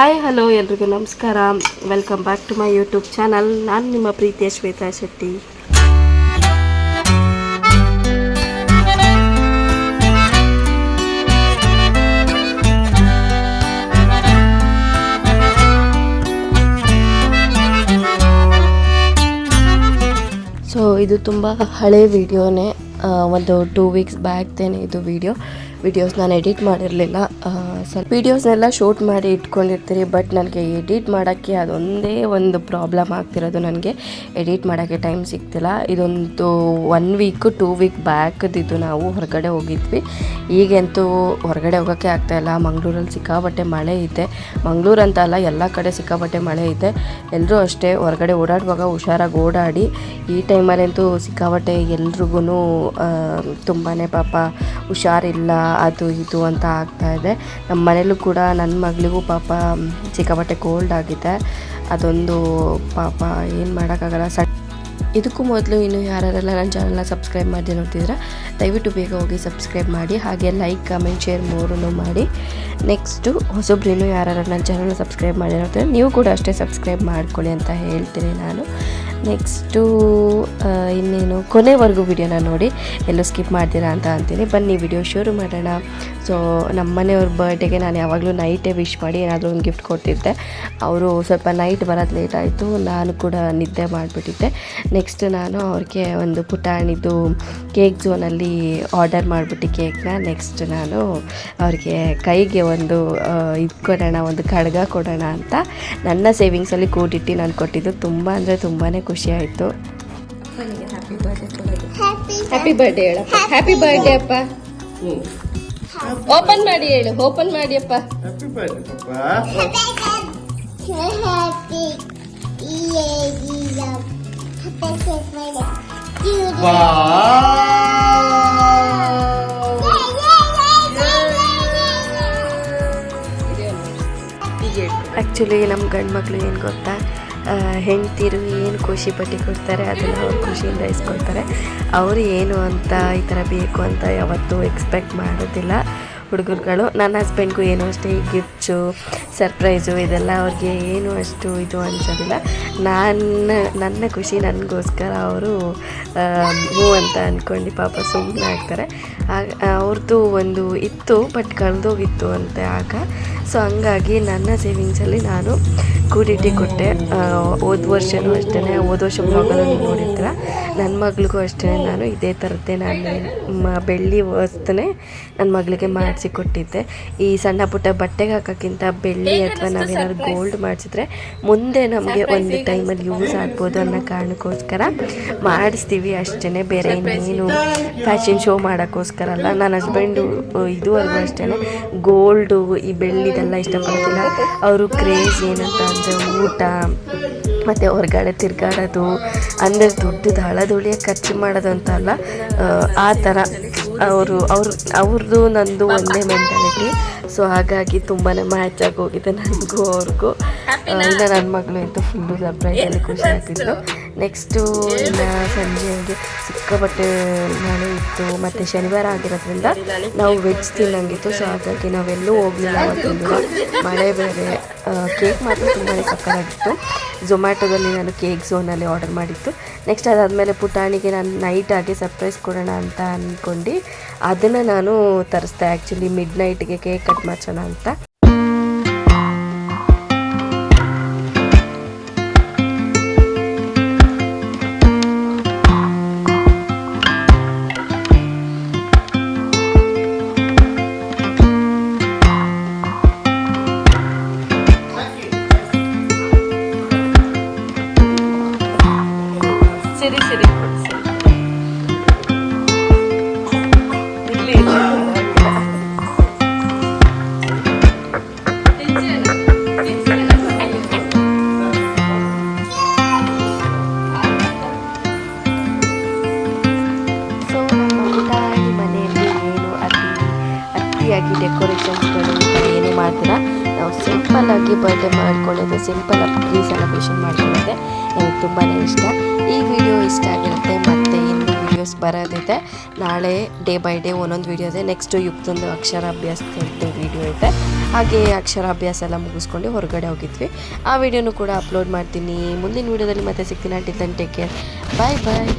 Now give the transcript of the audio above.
Hi hello ಎಲ್ರಿಗೂ ನಮಸ್ಕಾರ. Welcome back to my YouTube channel ನಾನು ನಿಮ್ಮ ಪ್ರೀತಿಯ ಶ್ವೇತಾ ಶೆಟ್ಟಿ. ಸೊ ಇದು ತುಂಬ ಹಳೆ ವಿಡಿಯೋನೇ ಒಂದು ಟೂ ವೀಕ್ಸ್ ಬ್ಯಾಕ್ದೇನೆ ಇದು ವಿಡಿಯೋ ವಿಡಿಯೋಸ್ ನಾನು ಎಡಿಟ್ ಮಾಡಿರಲಿಲ್ಲ. ಸ್ವಲ್ಪ ವಿಡಿಯೋಸ್ನೆಲ್ಲ ಶೂಟ್ ಮಾಡಿ ಇಟ್ಕೊಂಡಿರ್ತೀರಿ ಬಟ್ ನನಗೆ ಎಡಿಟ್ ಮಾಡೋಕ್ಕೆ ಅದೊಂದೇ ಒಂದು ಪ್ರಾಬ್ಲಮ್ ಆಗ್ತಿರೋದು ನನಗೆ. ಎಡಿಟ್ ಮಾಡೋಕ್ಕೆ ಟೈಮ್ ಸಿಗ್ತಿಲ್ಲ. ಇದೊಂದು ಒನ್ ವೀಕು ಟೂ ವೀಕ್ ಬ್ಯಾಕ್ದಿದ್ದು ನಾವು ಹೊರಗಡೆ ಹೋಗಿದ್ವಿ. ಈಗಂತೂ ಹೊರಗಡೆ ಹೋಗೋಕ್ಕೆ ಆಗ್ತಾಯಿಲ್ಲ ಮಂಗಳೂರಲ್ಲಿ ಸಿಕ್ಕಾಪಟ್ಟೆ ಮಳೆ ಇದೆ. ಮಂಗಳೂರು ಅಂತ ಅಲ್ಲ, ಎಲ್ಲ ಕಡೆ ಸಿಕ್ಕಾಪಟ್ಟೆ ಮಳೆ ಇದೆ. ಎಲ್ಲರೂ ಅಷ್ಟೇ ಹೊರಗಡೆ ಓಡಾಡುವಾಗ ಹುಷಾರಾಗಿ ಓಡಾಡಿ, ಈ ಟೈಮಲ್ಲಂತೂ ಸಿಕ್ಕಾಪಟ್ಟೆ ಎಲ್ರಿಗೂ ತುಂಬಾ ಪಾಪ ಹುಷಾರಿಲ್ಲ. ಅದು ಇದು ಅಂತ ಆಗ್ತಾ ಇದೆ. ನಮ್ಮ ಮನೇಲೂ ಕೂಡ ನನ್ನ ಮಗಳಿಗೂ ಪಾಪ ಸಿಕ್ಕಾಪಟ್ಟೆ ಕೋಲ್ಡ್ ಆಗಿದೆ. ಅದೊಂದು ಪಾಪ ಏನು ಮಾಡೋಕ್ಕಾಗಲ್ಲ. ಸಣ್ಣ ಇದಕ್ಕೂ ಮೊದಲು ಇನ್ನು ಯಾರೆಲ್ಲ ನನ್ನ ಚಾನಲ್ನ ಸಬ್ಸ್ಕ್ರೈಬ್ ಮಾಡಿ ನೋಡ್ತಿದ್ರೆ ದಯವಿಟ್ಟು ಬೇಗ ಹೋಗಿ ಸಬ್ಸ್ಕ್ರೈಬ್ ಮಾಡಿ, ಹಾಗೆ ಲೈಕ್ ಕಮೆಂಟ್ ಶೇರ್ ಮೂರನ್ನು ಮಾಡಿ. ನೆಕ್ಸ್ಟು ಹೊಸೊಬ್ರು ಇನ್ನೂ ಯಾರು ನನ್ನ ಚಾನಲ್ನ ಸಬ್ಸ್ಕ್ರೈಬ್ ಮಾಡಿ ನೋಡ್ತಿದ್ರೆ ನೀವು ಕೂಡ ಅಷ್ಟೇ ಸಬ್ಸ್ಕ್ರೈಬ್ ಮಾಡ್ಕೊಳ್ಳಿ ಅಂತ ಹೇಳ್ತೀನಿ ನಾನು. ನೆಕ್ಸ್ಟು ಇನ್ನೇನು ಕೊನೆವರೆಗೂ ವಿಡಿಯೋನ ನೋಡಿ. ಎಲ್ಲೂ ಸ್ಕಿಪ್ ಮಾಡ್ತೀರಾ ಅಂತ ಅಂತೀನಿ. ಬನ್ನಿ ವಿಡಿಯೋ ಶುರು ಮಾಡೋಣ. ಸೊ ನಮ್ಮ ಮನೆಯವ್ರ ಬರ್ಡೇಗೆ ನಾನು ಯಾವಾಗಲೂ ನೈಟೇ ವಿಶ್ ಮಾಡಿ ಏನಾದರೂ ಒಂದು ಗಿಫ್ಟ್ ಕೊಡ್ತಿದ್ದೆ. ಅವರು ಸ್ವಲ್ಪ ನೈಟ್ ಬರೋದು ಲೇಟ್ ಆಯಿತು. ನಾನು ಕೂಡ ನಿದ್ದೆ ಮಾಡಿಬಿಟ್ಟಿದ್ದೆ. ನೆಕ್ಸ್ಟ್ ನಾನು ಅವ್ರಿಗೆ ಒಂದು ಪುಟಾಣಿದು ಕೇಕ್ ಝೋನಲ್ಲಿ ಆರ್ಡರ್ ಮಾಡಿಬಿಟ್ಟು ಕೇಕ್ನ ನೆಕ್ಸ್ಟ್ ನಾನು ಅವ್ರಿಗೆ ಕೈಗೆ ಒಂದು ಇದು ಕೊಡೋಣ, ಒಂದು ಖಡ್ಗ ಕೊಡೋಣ ಅಂತ ನನ್ನ ಸೇವಿಂಗ್ಸಲ್ಲಿ ಕೂಡಿಟ್ಟು ನಾನು ಕೊಟ್ಟಿದ್ದು. ತುಂಬ ಅಂದರೆ ತುಂಬಾ ಖುಷಿ ಆಯಿತು ಹ್ಯಾಪಿ ಬರ್ಡೇ ಹೇಳಪ್ಪ. ಹ್ಯಾಪಿ ಬರ್ಡೇ ಅಪ್ಪ. ಓಪನ್ ಮಾಡಿ ಹೇಳು. ಓಪನ್ ಮಾಡಿ ಅಪ್ಪ! ಆ್ಯಕ್ಚುಲಿ ನಮ್ಮ ಗಂಡು ಮಕ್ಕಳು ಏನು ಗೊತ್ತಾ? ಹೆಂಡ್ತಿರು ಏನು ಖುಷಿ ಪಟ್ಟಿ ಕೊಡ್ತಾರೆ ಅದನ್ನು ಅವ್ರು ಖುಷಿಯಿಂದ ಇಸ್ಕೊಳ್ತಾರೆ. ಅವರು ಏನು ಅಂತ ಈ ಥರ ಬೇಕು ಅಂತ ಯಾವತ್ತೂ ಎಕ್ಸ್ಪೆಕ್ಟ್ ಮಾಡೋದಿಲ್ಲ ಹುಡುಗರುಗಳು. ನನ್ನ ಹಸ್ಬೆಂಡ್ಗೂ ಏನು ಅಷ್ಟೇ ಗಿಫ್ಟ್ಸು ಸರ್ಪ್ರೈಸು ಇದೆಲ್ಲ ಅವ್ರಿಗೆ ಏನು ಅಷ್ಟು ಇದು ಅನ್ಸೋದಿಲ್ಲ. ನನ್ನ ನನ್ನ ಖುಷಿ ನನಗೋಸ್ಕರ ಅವರು ಹ್ಞೂ ಅಂತ ಅಂದ್ಕೊಂಡು ಪಾಪ ಸುಮ್ಮನೆ ಆಗ್ತಾರೆ ಆಗ ಅವ್ರದ್ದು ಒಂದು ಇತ್ತು ಬಟ್ ಕಳೆದೋಗಿತ್ತು ಅಂತೆ ಆಗ. ಸೊ ಹಂಗಾಗಿ ನನ್ನ ಸೇವಿಂಗ್ಸಲ್ಲಿ ನಾನು ಕೂಡಿಟ್ಟು ಕೊಟ್ಟೆ ಹೋದ ವರ್ಷವೂ ಅಷ್ಟೇ ಹೋದ ವರ್ಷ ಮಗಳನ್ನು ನೋಡಿರ್ತೀರ. ನನ್ನ ಮಗಳಿಗೂ ಅಷ್ಟೇ ನಾನು ಇದೇ ಥರದ್ದೇ ನಾನು ಬೆಳ್ಳಿ ವಸ್ತುನೇ ನನ್ನ ಮಗಳಿಗೆ ಮಾಡಿಸಿ ಕೊಟ್ಟಿದ್ದೆ ಈ ಸಣ್ಣ ಪುಟ್ಟ ಬಟ್ಟೆಗೆ ಹಾಕೋಕ್ಕಿಂತ ಬೆಳ್ಳಿ ಅಥವಾ ನಾವೇನಾದ್ರು ಗೋಲ್ಡ್ ಮಾಡಿಸಿದ್ರೆ ಮುಂದೆ ನಮಗೆ ಒಂದು ಟೈಮಲ್ಲಿ ಯೂಸ್ ಆಗ್ಬೋದು ಅನ್ನೋ ಕಾರಣಕ್ಕೋಸ್ಕರ ಮಾಡಿಸ್ತೀವಿ. ಅಷ್ಟೇ ಬೇರೆ ಇನ್ನೇನು ಫ್ಯಾಷನ್ ಶೋ ಮಾಡೋಕ್ಕೋಸ್ಕರ ಅಲ್ಲ. ನನ್ನ ಹಸ್ಬೆಂಡು ಇದುವರೆಗೂ ಅಷ್ಟೇ ಗೋಲ್ಡು ಈ ಬೆಳ್ಳಿದೆಲ್ಲ ಇಷ್ಟಪಡೋದಿಲ್ಲ. ಅವರು ಕ್ರೇಜ್ ಏನಂತ ಅಂದರೆ ಊಟ ಮತ್ತು ಹೊರಗಡೆ ತಿರ್ಗಾಡೋದು ಅಂದರೆ ದುಡ್ಡು ಹಳದುಳಿಯ ಖರ್ಚು ಮಾಡೋದು ಅಂತ ಅಲ್ಲ ಆ, ಥರ ಅವರು ಅವ್ರು ಅವ್ರದ್ದು ನಂದು ಒಂದೇ ಮೆಂಟಾಲಿಟಿ ಸೊ ಹಾಗಾಗಿ ತುಂಬಾ ಮ್ಯಾಚ್ ಆಗಿ ಹೋಗಿದೆ ನನಗೂ ಅವ್ರಿಗೂ. ಇನ್ನು ನನ್ನ ಮಗಳು ಅಂತೂ ಫುಲ್ಲು ಸರ್ಪ್ರೈಸಲ್ಲಿ ಖುಷಿ ಆಗ್ತಿತ್ತು. ನೆಕ್ಸ್ಟು ಇನ್ನು ಹಂಗೆ ಸಿಕ್ಕಾಪಟ್ಟೆ ಮಳೆ ಇತ್ತು ಮತ್ತು ಶನಿವಾರ ಆಗಿರೋದ್ರಿಂದ ನಾವು ವೆಜ್ ತಿನ್ನಂಗಿತ್ತು ಸೊ ಹಾಗಾಗಿ ನಾವೆಲ್ಲೂ ಹೋಗಲಿಲ್ಲ ಅವತ್ತಿಂದ. ಮಳೆ ಬೇರೆ ಕೇಕ್ ಮಾತ್ರ ತುಂಬಾ ಸಕ್ಕತ್ತಾಗಿತ್ತು. ಝೊಮ್ಯಾಟೊದಲ್ಲಿ ನಾನು ಕೇಕ್ ಝೋನಲ್ಲಿ ಆರ್ಡರ್ ಮಾಡಿತ್ತು ನೆಕ್ಸ್ಟ್ ಅದಾದಮೇಲೆ ಪುಟಾಣಿಗೆ ನಾನು ನೈಟಾಗಿ ಸರ್ಪ್ರೈಸ್ ಕೊಡೋಣ ಅಂತ ಅಂದ್ಕೊಂಡು ಅದನ್ನು ನಾನು ತರಿಸ್ದೆ ಆ್ಯಕ್ಚುಲಿ ಮಿಡ್ ನೈಟ್ಗೆ ಕೇಕ್ ಕಟ್ ಮಾಡ್ಸೋಣ ಅಂತ. ಸರಿ ಸರಿ ಸೊ ನಮ್ಮ ಪುಟಾಣಿ ಮನೆಯಲ್ಲಿ ಏನು ಅತಿ ಅತಿಯಾಗಿ ಡೆಕೋರೇಷನ್ಸ್ಗಳು ಏನು ಮಾಡ್ತೀರಾ ನಾವು ಸಿಂಪಲ್ ಆಗಿ ಬರ್ಡೇ ಮಾಡ್ಕೊಳ್ಳೋದು ಸಿಂಪಲ್ ಆಗಿ ಸೆಲೆಬ್ರೇಷನ್ ಮಾಡ್ಕೊಳ್ಳೋದೆ ನನಗೆ ತುಂಬಾ ಇಷ್ಟ. ಈ ವಿಡಿಯೋ ಇಷ್ಟ ಆಗಿರುತ್ತೆ ಮತ್ತೆ ಇನ್ನು ವಿಡಿಯೋಸ್ ಬರೋದಿದೆ. ನಾಳೆ ಡೇ ಬೈ ಡೇ ಒಂದೊಂದು ವೀಡಿಯೋ ಇದೆ. ನೆಕ್ಸ್ಟು ಯುಕ್ತೊಂದು ಅಕ್ಷರಾಭ್ಯಾಸದ ವೀಡಿಯೋ ಇದೆ. ಹಾಗೆ ಅಕ್ಷರಾಭ್ಯಾಸ ಎಲ್ಲ ಮುಗಿಸ್ಕೊಂಡು ಹೊರಗಡೆ ಹೋಗಿದ್ವಿ. ಆ ವಿಡಿಯೋನು ಕೂಡ ಅಪ್ಲೋಡ್ ಮಾಡ್ತೀನಿ. ಮುಂದಿನ ವೀಡಿಯೋದಲ್ಲಿ ಮತ್ತೆ ಸಿಗ್ತೀನಿ. ಟೇಕ್ ಕೇರ್ ಬಾಯ್ ಬಾಯ್